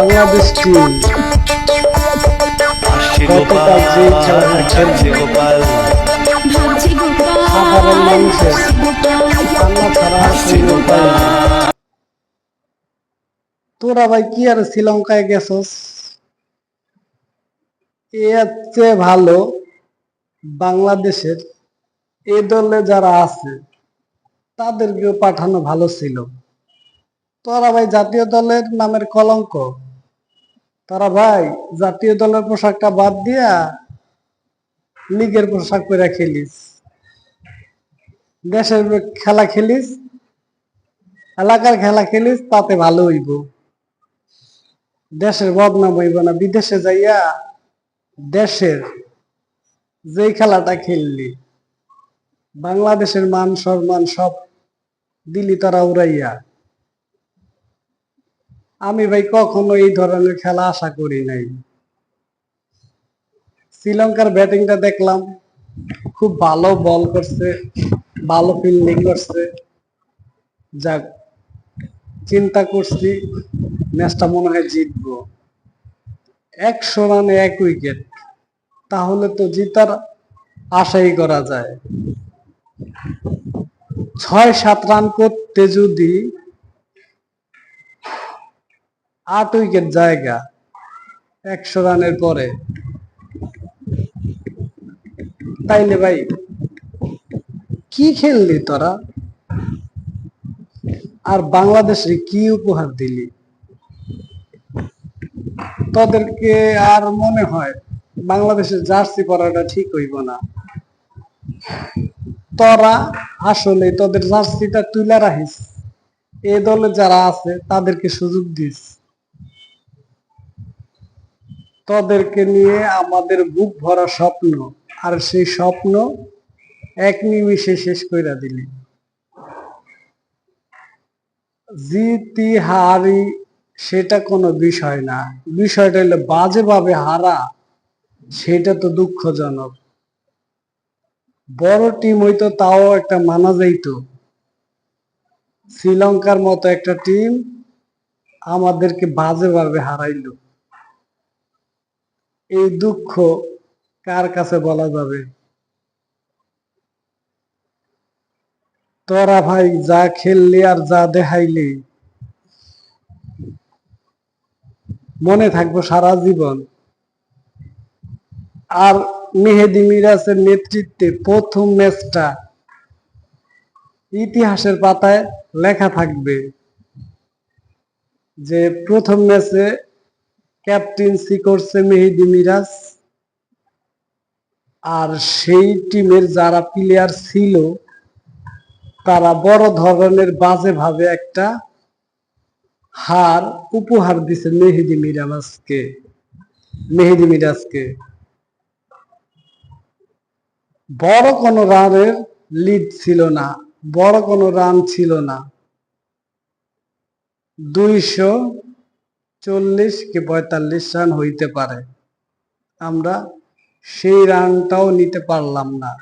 Bangladesh team গতকাল যে খেলাটা যাচ্ছে সাধারণ মানুষের কান্না ছাড়া আর কোনো উপায় তোরা ভাই কি আর শ্রীলঙ্কায় গেছস? এর চেয়ে ভালো বাংলাদেশের এ দলে যারা আছে তাদেরকেও পাঠানো ভালো ছিল। তোরা ভাই জাতীয় দলের নামের কলঙ্ক। তারা ভাই, জাতীয় দলের পোশাকটা বাদ দিয়া লিগের পোশাক পরে খেলিস। দেশের খেলা খেলিস, এলাকার খেলা খেলিস, তাতে ভালো হইব। দেশের বদনাম হইব না, বিদেশে যাইয়া দেশের যেই খেলাটা খেললি, বাংলাদেশের মান, সম্মান সব দিলি তারা উড়াইয়া। আমি ভাই কখনো এই ধরনের খেলা আশা করি নাই। শ্রীলঙ্কার ব্যাটিংটা দেখলাম, খুব ভালো বল করছে, ভালো ফিল্ডিং করছে। যাক, চিন্তা করছি ম্যাচটা মনে হয় জিতবো। একশো রানে এক উইকেট তাহলে তো জিতার আশাই করা যায়। ছয় সাত রান করতে যদি আট উইকেট জায়গা, একশো রানের পরে। তাইলে ভাই, কি খেললি তোরা? আর বাংলাদেশে কি উপহার দিলি? তোদেরকে আর মনে হয় বাংলাদেশের জার্সি পরাটা ঠিক হইব না। তোরা আসলে তোদের জার্সিটা তুলে রাখিস। এ দলে যারা আছে তাদেরকে সুযোগ দিস। তোদেরকে নিয়ে আমাদের বুক ভরা স্বপ্ন, আর সেই স্বপ্ন এক নিমিষে শেষ কইরা দিলি। জিতি হারি সেটা কোনো বিষয় না। বিষয়টা হলো বাজেভাবে হারা, সেটা তো দুঃখজনক। বড় টিম হইতো, তাও একটা মানা যাইতো। শ্রীলঙ্কার মতো একটা টিম আমাদেরকে বাজেভাবে হারাইলো। এই দুঃখ কার কাছে বলা যাবে? তোরা ভাই যা খেললি আর যা দেখাইলি, মনে থাকব সারা জীবন। আর মেহেদি মিরাজের নেতৃত্বে প্রথম ম্যাচটা ইতিহাসের পাতায় লেখা থাকবে যে প্রথম ম্যাচে ক্যাপ্টেন্সি করছে মেহেদি মিরাজ। আর সেই টিমের যারা প্লেয়ার ছিল, তারা বড় ধরনের বাজে ভাবে একটা হার উপহার দিছে মেহেদি মিরাজকে। মেহেদি মিরাজকে। বড় কোনো রানের লিড ছিল না, বড় কোনো রান ছিল না। দুইশো চল্লিশ কি পঁয়তাল্লিশ রান হইতে পারে। আমরা সেই রানটাও নিতে পারলাম না।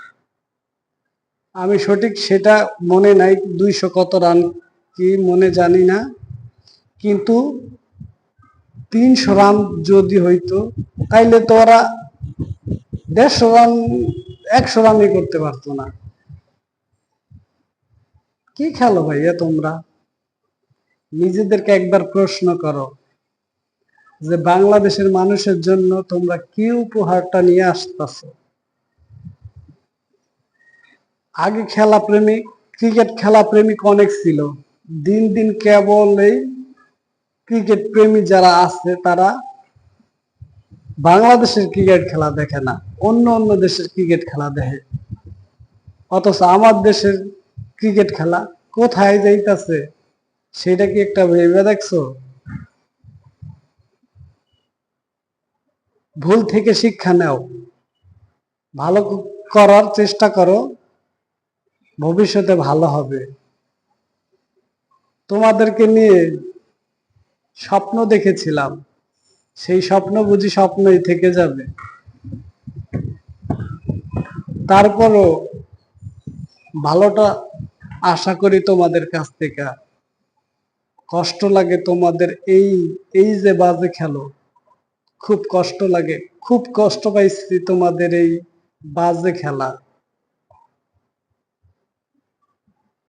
আমি সঠিক সেটা মনে নাই, দুইশো কত রান কি মনে জানি না। কিন্তু তিনশো রান যদি হইতো, তাইলে তো ওরা দেড়শো রান, একশো রানই করতে পারতো না। কি খেলো ভাইয়া তোমরা? নিজেদেরকে একবার প্রশ্ন করো। যে বাংলাদেশের মানুষের জন্য তোমরা কি উপহারটা নিয়ে আসতেছো? আগে খেলা প্রেমিক, ক্রিকেট খেলা প্রেমিক অনেক ছিল। দিন দিন কেবল এই ক্রিকেট প্রেমী যারা আছে, তারা বাংলাদেশের ক্রিকেট খেলা দেখে না, অন্য অন্য দেশের ক্রিকেট খেলা দেখে। অথচ আমার দেশের ক্রিকেট খেলা কোথায় যাইতাছে, সেটা কি একটা ভেবে দেখছ? ভুল থেকে শিক্ষা নাও। ভালো করার চেষ্টা করো। ভবিষ্যতে ভালো হবে। তোমাদেরকে নিয়ে স্বপ্ন দেখেছিলাম। সেই স্বপ্ন বুঝি স্বপ্নই থেকে যাবে। তারপরও ভালোটা আশা করি তোমাদের কাছ থেকে। কষ্ট লাগে তোমাদের এই এই যে বাজে খেলো। খুব কষ্ট লাগে। খুব কষ্ট পাইছি তোমাদের এই বাজে খেলা।